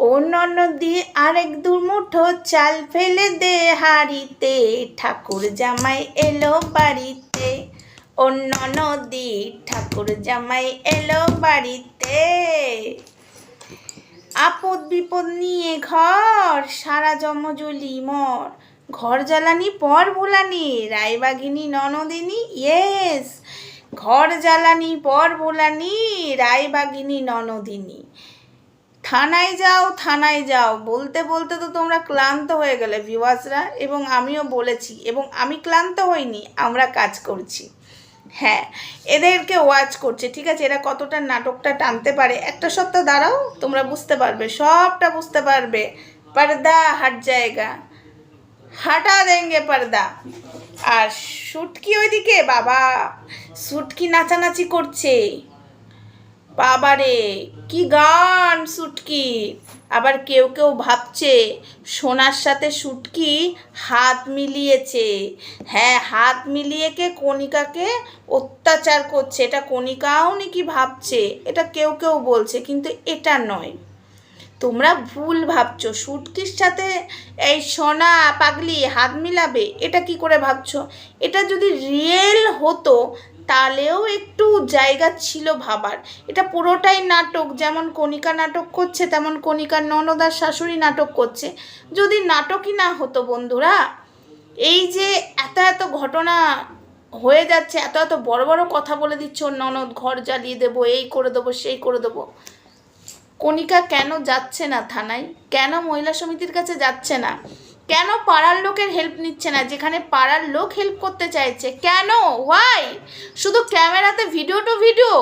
ও ননদি আরেক দুমুঠো চাল ফেলে দে হাড়িতে। ঠাকুর জামাই এলো বাড়িতে। অন্য ননদি ঠাকুর জামাই এলো বাড়িতে। আপদ বিপদ নিয়ে ঘর, সারা জমজলি মর। ঘর জ্বালানি পর ভোলানি, রায়বাগিনী ননদিনী ইয়েস ঘর জ্বালানি, পর ভোলানি রায়বাগিনী ননদিনী। থানায় যাও থানায় যাও। বলতে বলতে তো তোমরা ক্লান্ত হয়ে গেলে ভিউয়ার্সরা এবং আমিও বলেছি এবং আমি ক্লান্ত হইনি, আমরা কাজ করছি। হ্যাঁ এদেরকে ওয়াচ করছে, ঠিক আছে? এরা কতটা নাটকটা টানতে পারে? একটা সপ্তাহ দাঁড়াও, তোমরা বুঝতে পারবে, সবটা বুঝতে পারবে। পর্দা, হাট জায়গা। হাঁটা দেঙ্গে পর্দা। আর সুটকি ওইদিকে, বাবা। সুটকি নাচানাচি করছে। বাবারে, কি গান সুটকি। আবার কেউ কেউ ভাবছে, সোনার সাথে সুটকি হাত মিলিয়েছে। হ্যাঁ হাত মিলিয়ে কে কণিকাকে অত্যাচার করছে? এটা কণিকাও নাকি ভাবছে? এটা কেউ কেউ বলছে, কিন্তু এটা নয়। তোমরা ভুল ভাবছ। সুটকির সাথে এই সোনা পাগলি হাত মিলাবে, এটা কি করে ভাবছ? এটা যদি রিয়েল হতো, তাহলেও একটু জায়গা ছিল ভাবার। এটা পুরোটাই নাটক, যেমন কণিকা নাটক করছে, তেমন কণিকার ননদার শাশুড়ি নাটক করছে। যদি নাটকই না হতো বন্ধুরা, এই যে এত এত ঘটনা হয়ে যাচ্ছে, এত এত বড় বড় কথা বলে দিচ্ছ ননদ, ঘর জ্বালিয়ে দেবো, এই করে দেবো, সেই করে দেবো। কণিকা কেন যাচ্ছে না থানায়? কেন মহিলা সমিতির কাছে যাচ্ছে না? কেন পাড়ার লোকের হেল্প নিচ্ছে না? যেখানে পাড়ার লোক হেল্প করতে চাইছে। কেন? ওয়াই শুধু ক্যামেরাতে ভিডিও টু ভিডিও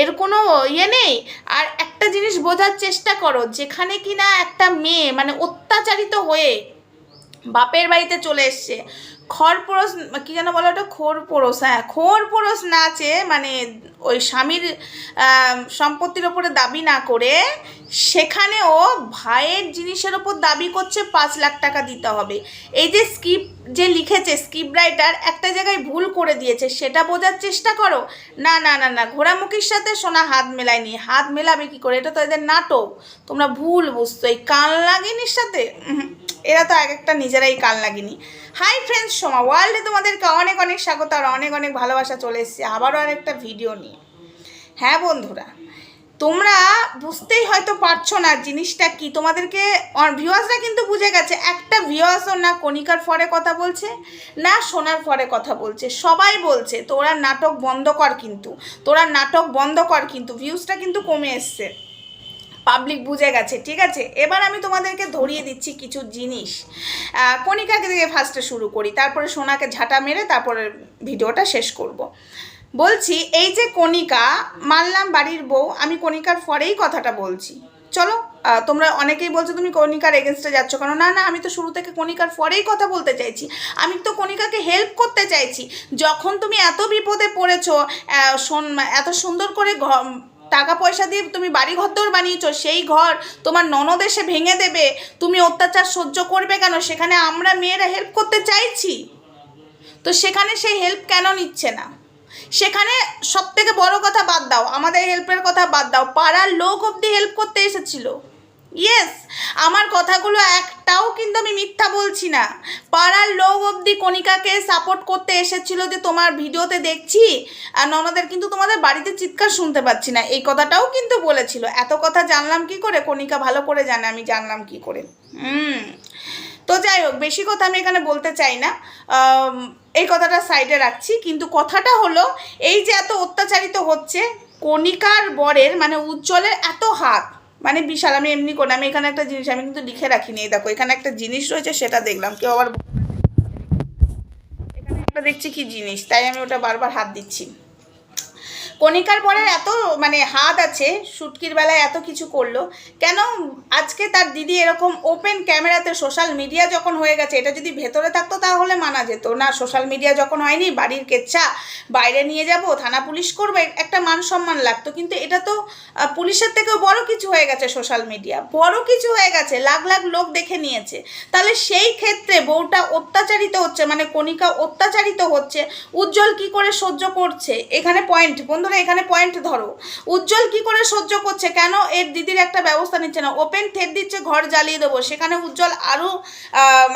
এর কোনো ইয়ে নেই? আর একটা জিনিস বোঝার চেষ্টা করো, যেখানে কি না একটা মেয়ে মানে অত্যাচারিত হয়ে বাপের বাড়িতে চলে এসছে। খরপোরস কি যেন বলো ওটা? খোরপোরস হ্যাঁ খোরপোরস নাচে মানে ওই স্বামীর সম্পত্তির ওপরে দাবি না করে সেখানে ও ভাইয়ের জিনিসের ওপর দাবি করছে পাঁচ লাখ টাকা দিতে হবে। এই যে স্কিপ, যে লিখেছে স্কিপ রাইটার, একটা জায়গায় ভুল করে দিয়েছে, সেটা বোঝার চেষ্টা করো। না না না না, ঘোড়ামুখীর সাথে সোনা হাত মেলায়নি। হাত মেলাবে কি করে? এটা তো এদের নাটক। তোমরা ভুল বুঝতো এই কান লাগিনির সাথে এরা তো এক একটা নিজেরাই কান লাগিনি হাই ফ্রেন্ডস সোমা ওয়ার্ল্ডে তোমাদেরকে অনেক অনেক স্বাগত আর অনেক অনেক ভালোবাসা চলে এসেছে। আবারও আরেকটা ভিডিও নিয়ে। হ্যাঁ বন্ধুরা, তোমরা বুঝতেই হয়তো পারছ না জিনিসটা কি। তোমাদেরকে ভিউয়ার্সরা কিন্তু বুঝে গেছে, একটা ভিউয়ার্সও না কণিকার ফরে কথা বলছে, না সোনার ফরে কথা বলছে। সবাই বলছে, তোরা নাটক বন্ধ কর কিন্তু, তোরা নাটক বন্ধ কর কিন্তু ভিউজটা কিন্তু কমে এসছে। পাবলিক বুঝে গেছে, ঠিক আছে? এবার আমি তোমাদেরকে ধরিয়ে দিচ্ছি কিছু জিনিস। কণিকাকে থেকে ফার্স্টে শুরু করি, তারপরে সোনাকে ঝাঁটা মেরে তারপরে ভিডিওটা শেষ করব। বলছি, এই যে কণিকা, মানলাম বাড়ির বউ, আমি কণিকার পরেই কথাটা বলছি। চলো তোমরা অনেকেই বলছো তুমি কণিকার এগেনস্টে যাচ্ছ কেন? না না, আমি তো শুরু থেকে কণিকার পরেই কথা বলতে চাইছি। আমি তো কণিকাকে হেল্প করতে চাইছি। যখন তুমি এত বিপদে পড়েছো এত সুন্দর করে টাকা পয়সা দিয়ে তুমি বাড়ি ঘর দৌড় বানিয়েছো, সেই ঘর তোমার ননদ এসে ভেঙে দেবে, তুমি অত্যাচার সহ্য করবে কেন? সেখানে আমরা মেয়েরা হেল্প করতে চাইছি। তো সেখানে সেই হেল্প কেন নিচ্ছে না? সেখানে সব থেকে বড় কথা বাদ দাও, আমাদের হেল্পের কথা বাদ দাও। পাড়ার লোক অবধি হেল্প করতে এসেছিল। ইয়েস আমার কথাগুলো একটাও কিন্তু আমি মিথ্যা বলছি না। পাড়ার লোক অবধি কণিকাকে সাপোর্ট করতে এসেছিল যে তোমার ভিডিওতে দেখছি, আর ননদের কিন্তু তোমাদের বাড়িতে চিৎকার শুনতে পাচ্ছি না। এই কথাটাও কিন্তু বলেছিল। এত কথা জানলাম কি করে? কণিকা ভালো করে জানে, আমি জানলাম কি করে। হুম। তো যাই হোক, বেশি কথা আমি এখানে বলতে চাই না। এই কথাটা সাইডে রাখছি। কিন্তু কথাটা হলো, এই যে এত অত্যাচারিত হচ্ছে, কণিকার বরের মানে উজ্জ্বলের এত হাত মানে বিশাল, আমি এমনি করে আমি এখানে একটা জিনিস, আমি কিন্তু লিখে রাখিনি, এই দেখো, এখানে একটা জিনিস রয়েছে, সেটা দেখলাম। কেউ আবার এখানে একটা দেখছি কি জিনিস, তাই আমি ওটা বারবার হাত দিচ্ছি। কণিকার পরের এত মানে হাত আছে শুটকির বেলায় এত কিছু করল, কেন আজকে তার দিদি এরকম ওপেন ক্যামেরাতে সোশ্যাল মিডিয়া যখন হয়ে গেছে, এটা যদি ভেতরে থাকতো তাহলে মানা যেত। না সোশ্যাল মিডিয়া যখন হয়নি, বাড়ির কেচ্ছা, বাইরে নিয়ে যাব, থানা পুলিশ করবে, একটা মান সম্মান লাগতো। কিন্তু এটা তো পুলিশের থেকেও বড় কিছু হয়ে গেছে সোশ্যাল মিডিয়া বড় কিছু হয়ে গেছে, লাখ লাখ লোক দেখে নিয়েছে। তাহলে সেই ক্ষেত্রে বউটা অত্যাচারিত হচ্ছে মানে কণিকা অত্যাচারিত হচ্ছে, উজ্জ্বল কি করে সহ্য করছে? এখানে পয়েন্ট বন্ধুরা বন্ধুরা এখানে পয়েন্ট ধরো। উজ্জ্বল কি করে সহ্য করছে? কেন এর দিদির একটা ব্যবস্থা নিচ্ছে না? ওপেন থেট দিচ্ছে, ঘর জ্বালিয়ে দেবো। সেখানে উজ্জ্বল আরও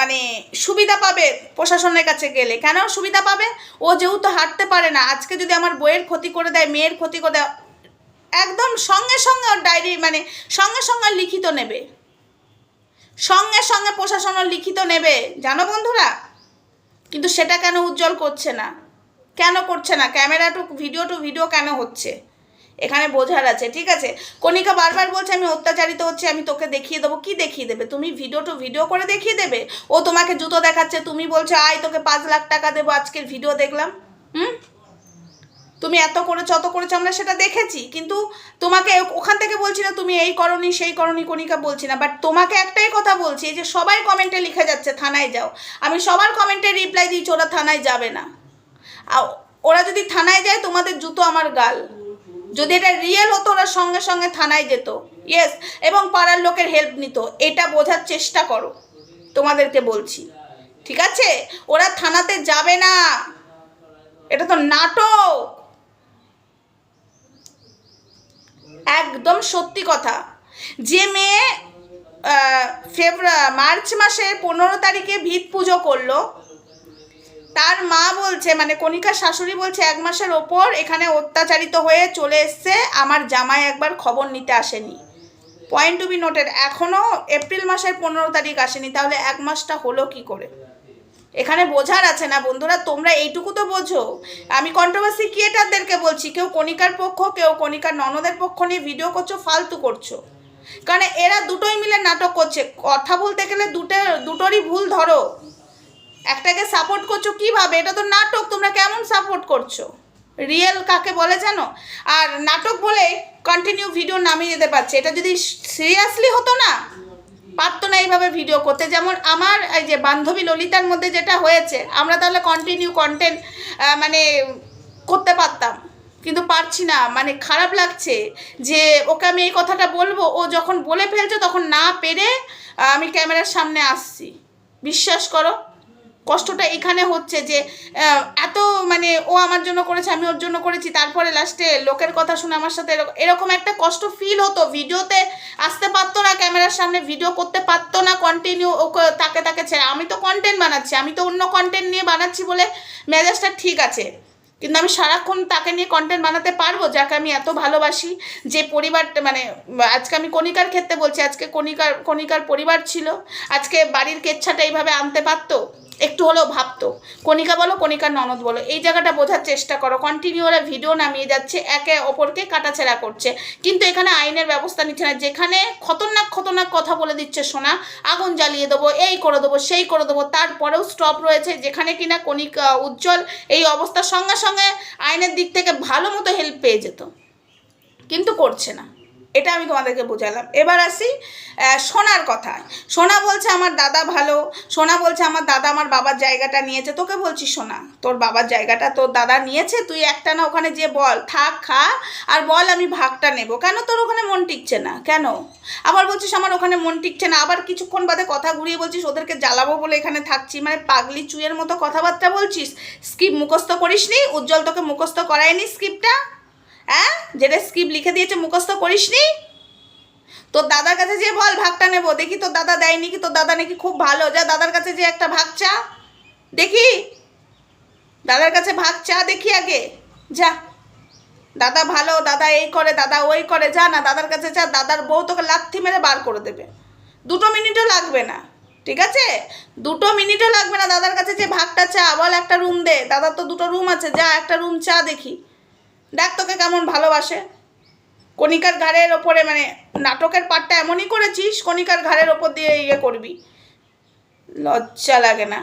মানে সুবিধা পাবে প্রশাসনের কাছে গেলে। কেন সুবিধা পাবে? ও যেহেতু হাঁটতে পারে না, আজকে যদি আমার বইয়ের ক্ষতি করে দেয়, মেয়ের ক্ষতি করে দেয়, একদম সঙ্গে সঙ্গে ওর ডায়েরি মানে সঙ্গে সঙ্গে লিখিত নেবে। সঙ্গে সঙ্গে প্রশাসনের লিখিত নেবে। জানো বন্ধুরা? কিন্তু সেটা কেন উজ্জ্বল করছে না? কেন করছে না? Camera too, video too, video কেন হচ্ছে? এখানে বোঝার আছে, ঠিক আছে? কণিকা বারবার বলছে, আমি অত্যাচারিত হচ্ছে, আমি তোকে দেখিয়ে দেবো। কি দেখিয়ে দেবে? তুমি ভিডিও টু, ভিডিও করে দেখিয়ে দেবে? ও তোমাকে জুতো দেখাচ্ছে, তুমি বলছো, আয়, তোকে পাঁচ লাখ টাকা দেবো, আজকের ভিডিও দেখলাম। হুম? তুমি এত করেছ, অত করেছ, আমরা সেটা দেখেছি। কিন্তু তোমাকে ওখান থেকে বলছি না, তুমি এই করনি, সেই করনি, কণিকা বলছি না। বাট তোমাকে একটাই কথা বলছি যে সবাই কমেন্টে লিখে যাচ্ছে, থানায় যাও। আমি সবার কমেন্টে রিপ্লাই দিয়েছি, ওরা থানায় যাবে না। ওরা যদি থানায় যায়, তোমাদের জুতো আমার গাল। যদি এটা রিয়েল হতো, ওরা সঙ্গে সঙ্গে থানায় যেত। ইয়েস এবং পাড়ার লোকের হেল্প নিত। এটা বোঝার চেষ্টা করো। তোমাদেরকে বলছি। ঠিক আছে? ওরা থানাতে যাবে না। এটা তো নাটক। একদম সত্যি কথা। যে মেয়ে ফেব্রুয়ারি মার্চ মাসের পনেরো তারিখে ভিত পুজো করল তার মা বলছে মানে কণিকার শাশুড়ি বলছে, এক মাসের ওপর এখানে অত্যাচারিত হয়ে চলে এসছে, আমার জামাই একবার খবর নিতে আসেনি। পয়েন্ট টু বি নোটেড এখনও এপ্রিল মাসের পনেরো তারিখ আসেনি, তাহলে এক মাসটা হলো কি করে? এখানে বোঝার আছে না বন্ধুরা, তোমরা এইটুকু তো বোঝো। আমি কন্ট্রোভার্সি ক্রিয়েটারদেরকে বলছি, কেউ কণিকার পক্ষ, কেউ কণিকার ননদের পক্ষ নিয়ে ভিডিও করছ, ফালতু করছ। কারণ এরা দুটোই মিলে নাটক করছে, কথা বলতে গেলে দুটো, দুটোরই ভুল ধরো। একটাকে সাপোর্ট করছ কীভাবে? এটা তো নাটক, তোমরা কেমন সাপোর্ট করছ? রিয়েল কাকে বলে জানো? আর নাটক বলে কন্টিনিউ ভিডিও নামিয়ে যেতে পারছে। এটা যদি সিরিয়াসলি হতো না, পারতো না এইভাবে ভিডিও করতে। যেমন আমার এই যে বান্ধবী ললিতার মধ্যে যেটা হয়েছে, আমরা তাহলে কন্টিনিউ কন্টেন্ট মানে করতে পারতাম। কিন্তু পারছি না। মানে খারাপ লাগছে যে ওকে আমি এই কথাটা বলব। ও যখন বলে ফেলছে, তখন না পেরে আমি ক্যামেরার সামনে আসছি। বিশ্বাস করো। কষ্টটা এখানে হচ্ছে যে এত মানে ও আমার জন্য করেছে, আমি ওর জন্য করেছি, তারপরে লাস্টে লোকের কথা শুনে আমার সাথে এরকম- একটা কষ্ট ফিল হতো। ভিডিওতে আসতে পারতো না, ক্যামেরার সামনে ভিডিও করতে পারতো না কন্টিনিউ তাকে তাকে ছেড়ে। আমি তো কন্টেন্ট বানাচ্ছি, আমি তো অন্য কন্টেন্ট নিয়ে বানাচ্ছি বলে মেজাজটা ঠিক আছে। কিন্তু আমি সারাক্ষণ তাকে নিয়ে কন্টেন্ট বানাতে পারব, যাকে আমি এত ভালোবাসি, যে পরিবারটা মানে আজকে আমি কণিকার ক্ষেত্রে বলছি, আজকে কণিকার কণিকার পরিবার ছিল, আজকে বাড়ির কেচ্ছাটা এইভাবে আনতে পারতো। একটু হলেও ভাবতো। কণিকা বলো, কণিকার ননদ বলো, এই জায়গাটা বোঝার চেষ্টা করো। কন্টিনিউ ওরা ভিডিও নামিয়ে যাচ্ছে, একে অপরকে কাটাছেড়া করছে। কিন্তু এখানে আইনের ব্যবস্থা নিচ্ছে না। যেখানে খতরনাক খতরনাক কথা বলে দিচ্ছে সোনা, আগুন জ্বালিয়ে দেবো, এই করে দেবো, সেই করে দেবো, তারপরেও স্টপ রয়েছে। যেখানে কিনা কণিকা উজ্জ্বল এই অবস্থার সঙ্গে সঙ্গে আইনের দিক থেকে ভালো মতো হেল্প পেয়ে যেত। কিন্তু করছে না। এটা আমি তোমাদেরকে বোঝালাম। এবার আসি সোনার কথা সোনা বলছে, আমার দাদা ভালো। সোনা বলছে, আমার দাদা আমার বাবার জায়গাটা নিয়েছে। তোকে বলছি, সোনা, তোর বাবার জায়গাটা তোর দাদা নিয়েছে? তুই একটা না ওখানে যে বল, থাক, খা, আর বল আমি ভাগটা নেব। কেন তোর ওখানে মন টিকছে না? কেন? আবার বলছিস, আমার ওখানে মন টিকছে না। আবার কিছুক্ষণ বাদে কথা ঘুরিয়ে বলছিস, ওদেরকে জ্বালাবো বলে এখানে থাকছি। মানে পাগলি চুয়ের মতো কথাবার্তা বলছিস? স্কিপ মুখস্থ করিসনি? উজ্জ্বল তোকে মুখস্থ করায়নি স্কিপটা? হ্যাঁ? যেটা স্ক্রিপ্ট লিখে দিয়েছে, মুখস্থ করিসনি? তোর দাদার কাছে যে বল ভাগটা নেব। দেখি তোর দাদা দেয়নি কি? তোর দাদা নাকি খুব ভালো। যা, দাদার কাছে যে একটা ভাগ চা। দেখি? দাদার কাছে ভাগ চা দেখি আগে। যা। দাদা ভালো, দাদা এই করে, দাদা ওই করে। যা না, দাদার কাছে যা, দাদার বউ তোকে লাথি মেরে বার করে দেবে। দুটো মিনিটও লাগবে না। ঠিক আছে? দুটো মিনিটও লাগবে না দাদার কাছে যে ভাগটা চা। বল একটা রুম দে। দাদার তো দুটো রুম আছে। যা, একটা রুম চা দেখি। দেখ তোকে কেমন ভালোবাসে। কণিকার ঘাড়ের ওপরে মানে নাটকের পাটটা এমনই করেছিস, কণিকার ঘাড়ের ওপর দিয়ে ইয়ে করবি। লজ্জা লাগে না।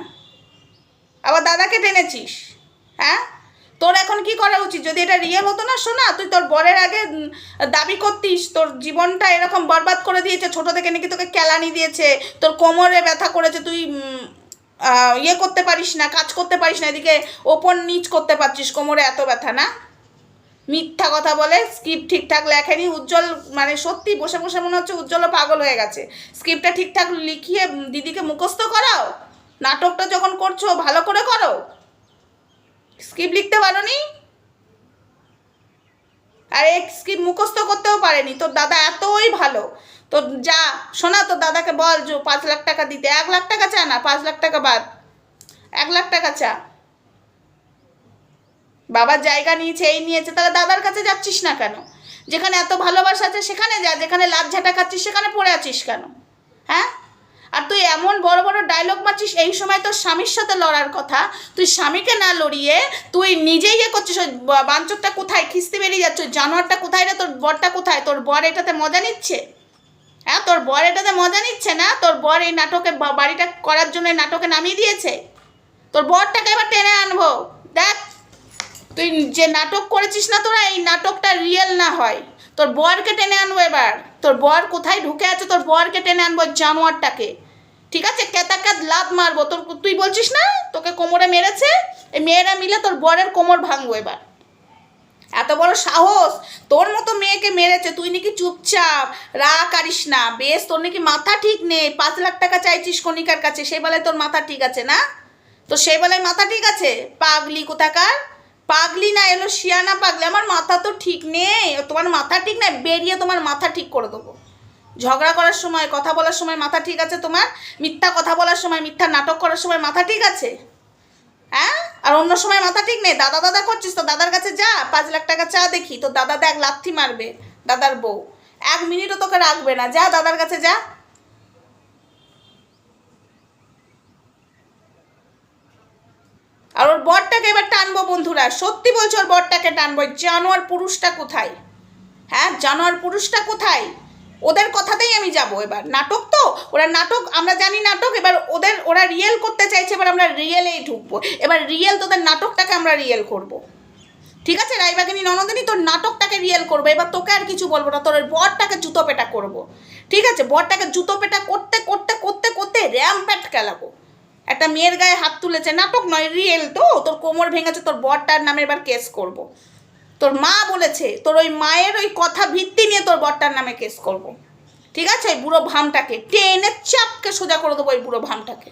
আবার দাদাকে টেনেছিস হ্যাঁ? তোর এখন কি করা উচিত? যদি এটা রিয়েল হতো না, শোনা, তুই তোর বরের আগে দাবি করতিস, তোর জীবনটা এরকম বরবাদ করে দিয়েছে, ছোট থেকে নাকি তোকে কেলানি দিয়েছে, তোর কোমরে ব্যথা করেছে, তুই ইয়ে করতে পারিস না, কাজ করতে পারিস না, এদিকে ওপর নিচ করতে পারছিস, কোমরে এত ব্যথা, না? মিথ্যা কথা বলে স্ক্রিপ্ট ঠিকঠাক লেখেনি, উজ্জ্বল মানে সত্যি বসে বসে মনে হচ্ছে উজ্জ্বলও পাগল হয়ে গেছে। স্ক্রিপ্টটা ঠিকঠাক লিখিয়ে দিদিকে মুখস্থ করাও? নাটকটা যখন করছ, ভালো করে করো? স্ক্রিপ্ট লিখতে পারো নি আর স্ক্রিপ্ট মুখস্থ করতেও পারেনি। তোর দাদা এতই ভালো। তো যা, শোনা, তোর দাদাকে বল যে পাঁচ লাখ টাকা দিতে। এক লাখ টাকা চা না, পাঁচ লাখ টাকা বাদ। এক লাখ টাকা চা। বাবার জায়গা নিয়েছে, এই নিয়েছে, তাহলে দাদার কাছে যাচ্ছিস না কেন? যেখানে এত ভালোবাসা আছে সেখানে যা, যেখানে লাভ ঝাঁটা খাচ্ছিস সেখানে পড়ে আছিস কেন? হ্যাঁ? আর তুই এমন বড় বড় ডায়লগ মারছিস, এই সময় তোর স্বামীর সাথে লড়ার কথা, তুই স্বামীকে না লড়িয়ে তুই নিজেই ইয়ে করছিস, ওই বাঞ্চকটা কোথায়, খিস্তি বেরিয়ে যাচ্ছে জানোয়ারটা কোথায় রে, তোর বরটা কোথায়, তোর বর এটাতে মজা নিচ্ছে? হ্যাঁ তোর বর এটাতে মজা নিচ্ছে না? তোর বর এই নাটকে বাড়িটা করার জন্য নাটকে নামিয়ে দিয়েছে? তোর বরটাকে এবার টেনে আনব, দেখ। তুই যে নাটক করেছিস না তোরা, এই নাটকটা রিয়েল না হয়। তোর বরকে টেনে আনব এবার। তোর বর কোথায় ঢুকে আছে, তোর বরকে টেনে আনব জানোয়ারটাকে। ঠিক আছে? কেতাকাত লাত মারবো। তোর তুই বলছিস না? তোকে কোমরে মেরেছে? এই মেয়েরা মিলে তোর বরের কোমর ভাঙবো এবার। এত বড় সাহস! তোর মতো মেয়েকে মেরেছে। তুই নাকি চুপচাপ, রাগ কারিস না। বেশ, তোর নাকি মাথা ঠিক নেই। পাঁচ লাখ টাকা চাইছিস কণিকার কাছে। সেই বেলায় তোর মাথা ঠিক আছে না? তো সেই বেলায় মাথা ঠিক আছে? পাগলি কোথাকার? পাগলি না, এলো শিয়ানা পাগলি। আমার মাথা তো ঠিক নেই। তোমার মাথা ঠিক নেই, বেরিয়ে তোমার মাথা ঠিক করে দেবো। ঝগড়া করার সময়, কথা বলার সময় মাথা ঠিক আছে তোমার? মিথ্যা কথা বলার সময়, মিথ্যা নাটক করার সময় মাথা ঠিক আছে? হ্যাঁ? আর অন্য সময় মাথা ঠিক নেই? দাদা দাদা করছিস তো? দাদার কাছে যা, পাঁচ লাখ টাকা চা দেখি। তো দাদা দেখ, লাথি মারবে দাদার বউ। এক মিনিটও তোকে রাখবে না। যা, দাদার কাছে যা। আর ওর বরটাকে এবার টানবো বন্ধুরা। সত্যি বলছো, ওর বরটাকে টানবো। জানোয়ার পুরুষটা কোথায়? হ্যাঁ জানোয়ার পুরুষটা কোথায়? ওদের কথাতেই আমি যাব এবার। নাটক তো? ওরা নাটক, আমরা জানি নাটক, এবার ওদের, ওরা রিয়েল করতে চাইছে, এবার আমরা রিয়েলেই ঢুকবো। এবার রিয়েল তোদের নাটকটাকে আমরা রিয়েল করব। ঠিক আছে রাইবাগিনী ননদিনী, তোর নাটকটাকে রিয়েল করব। এবার তোকে আর কিছু বলব না, তোর বরটাকে জুতো পেটা করব। ঠিক আছে, বরটাকে জুতো পেটা করতে করতে করতে করতে র্যাম প্যাট খেলাবো। একটা মেয়ের গায়ে হাত তুলেছে, নাটক নয় রিয়েল তো। তোর কোমর ভেঙেছে, তোর বরটার নামে এবার কেস করব। তোর মা বলেছে, তোর ওই মায়ের ওই কথা ভিত্তি নিয়ে তোর বরটার নামে কেস করব। ঠিক আছে? ওই বুড়ো ভামটাকে, টেনে চাপকে সোজা করে দেবো ওই বুড়ো ভামটাকে।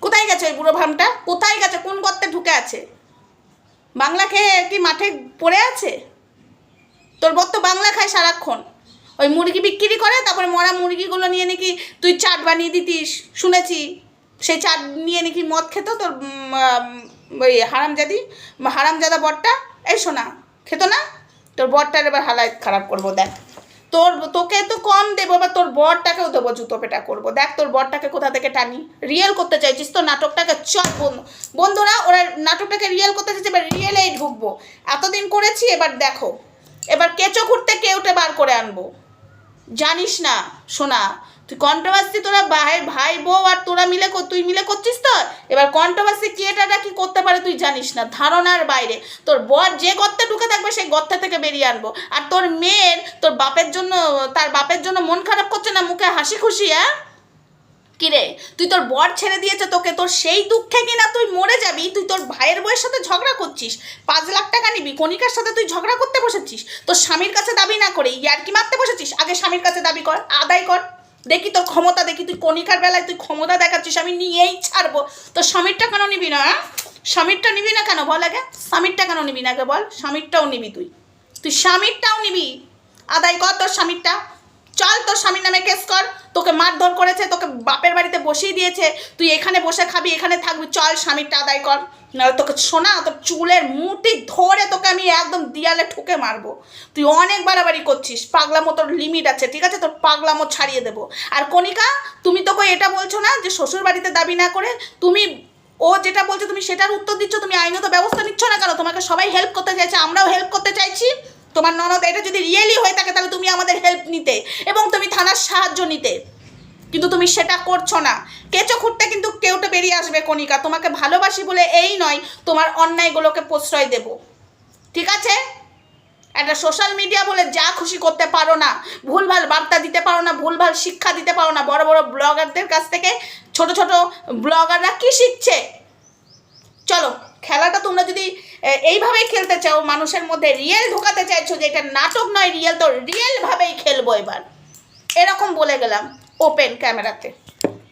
কোথায় গেছে ওই বুড়ো ভামটা? কোথায় গেছে? কোন গর্তে ঢুকে আছে? বাংলা খেয়ে কি মাঠে পড়ে আছে? তোর বর তো বাংলা খায় সারাক্ষণ। ওই মুরগি বিক্রি করে, তারপরে মরা মুরগিগুলো নিয়ে নাকি তুই চাট বানিয়ে দিতিস, শুনেছি। সেই চাট নিয়ে নাকি মদ খেত তোর ওই হারামজাদি, হারামজাদা বরটা। এই শোনা খেত না? তোর বরটার এবার হালাত খারাপ করব, দেখ। তোর, তোকে তো কম দেবো, এবার তোর বরটাকেও দেবো জুতো পেটা করব। দেখ তোর বরটাকে কোথা থেকে টানি। রিয়েল করতে চাইছিস তো নাটকটাকে, চল বন্ধু। বন্ধুরা, ওরা নাটকটাকে রিয়েল করতে চাইছে, এবার রিয়েলেই ঢুকবো। এতদিন করেছি, এবার দেখো। এবার কেঁচো ঘুরতে কেউটে বার করে আনব। জানিস না শোনা তুই কন্ট্রোভার্সি তোরা ভাই ভাই, বউ আর তোরা মিলে তুই মিলে করছিস তো? এবার কন্ট্রোভার্সি কেটাটা কি করতে পারে তুই জানিস না, ধারণার বাইরে। তোর বর যে গর্তে ঢুকে থাকবে সেই গর্তে থেকে বেরিয়ে আনব। আর তোর মেয়ের, তোর বাপের জন্য, তার বাপের জন্য মন খারাপ করছে না, মুখে হাসি খুশি হ্যাঁ? কিরে? তুই তোর বর ছেড়ে দিয়েছে তোকে, তোর সেই দুঃখে কিনা তুই মরে যাবি? তুই তোর ভাইয়ের বউয়ের সাথে ঝগড়া করছিস? পাঁচ লাখ টাকা নিবি? কণিকার সাথে তুই ঝগড়া করতে বসেছিস? তোর স্বামীর কাছে দাবি না করে ইয়ারকি মারতে বসেছিস? আগে স্বামীর কাছে দাবি কর, আদায় কর। দেখি তোর ক্ষমতা, দেখি তুই কণিকার বেলায় তুই ক্ষমতা দেখাচ্ছিস, আমি নিয়েই ছাড়বো। তোর স্বামীরটা কেন নিবি না হ্যাঁ? স্বামীরটা নিবি না কেন? বল আগে। স্বামীরটা কেন নিবি না আগে বল? স্বামীরটাও নিবি তুই। তুই স্বামীরটাও নিবি। আদায় কর তোর স্বামীরটা। চল তোর স্বামীর নামে কেস কর। তোকে মারধর করেছে, তোকে বাপের বাড়িতে বসিয়ে দিয়েছে। তুই এখানে বসে খাবি, এখানে থাকবি। চল স্বামীরটা আদায় কর। নাহলে তোকে শোনা তোর চুলের মুটি ধরে তোকে আমি একদম দিয়ালে ঠুকে মারবো। তুই অনেক বাড়াবাড়ি করছিস। পাগলামো তোর লিমিট আছে, ঠিক আছে? তোর পাগলামো ছাড়িয়ে দেবো। আর কণিকা, তুমি তোকে এটা বলছো না যে শ্বশুর বাড়িতে দাবি না করে তুমি, ও যেটা বলছো তুমি সেটার উত্তর দিচ্ছ, তুমি আইনত ব্যবস্থা নিচ্ছ না কেন? তোমাকে সবাই হেল্প করতে চাইছে, আমরাও হেল্প করতে চাইছি। তোমার ননদ এটা যদি রিয়েলি হয়ে থাকে, তাহলে তুমি আমাদের হেল্প নিতে এবং তুমি থানার সাহায্য নিতে। কিন্তু তুমি সেটা করছ না। কেঁচো খুঁটতে কিন্তু কেউটা বেরিয়ে আসবে, কণিকা। তোমাকে ভালোবাসি বলে এই নয়, তোমার অন্যায়গুলোকে প্রশ্রয় দেব। ঠিক আছে? একটা সোশ্যাল মিডিয়া বলে যা খুশি করতে পারো না, ভুলভাল বার্তা দিতে পারো না, ভুলভাল শিক্ষা দিতে পারো না, বড় বড় ব্লগারদের কাছ থেকে ছোট ছোট ব্লগাররা কি শিখছে? চলো খেলাটা তোমরা যদি এইভাবেই খেলতে চাও, মানুষের মধ্যে রিয়েল ঢোকাতে চাইছো যে এটা নাটক নয় রিয়েল তো রিয়েলভাবেই খেলব এবার। এরকম বলে গেলাম ওপেন ক্যামেরাতে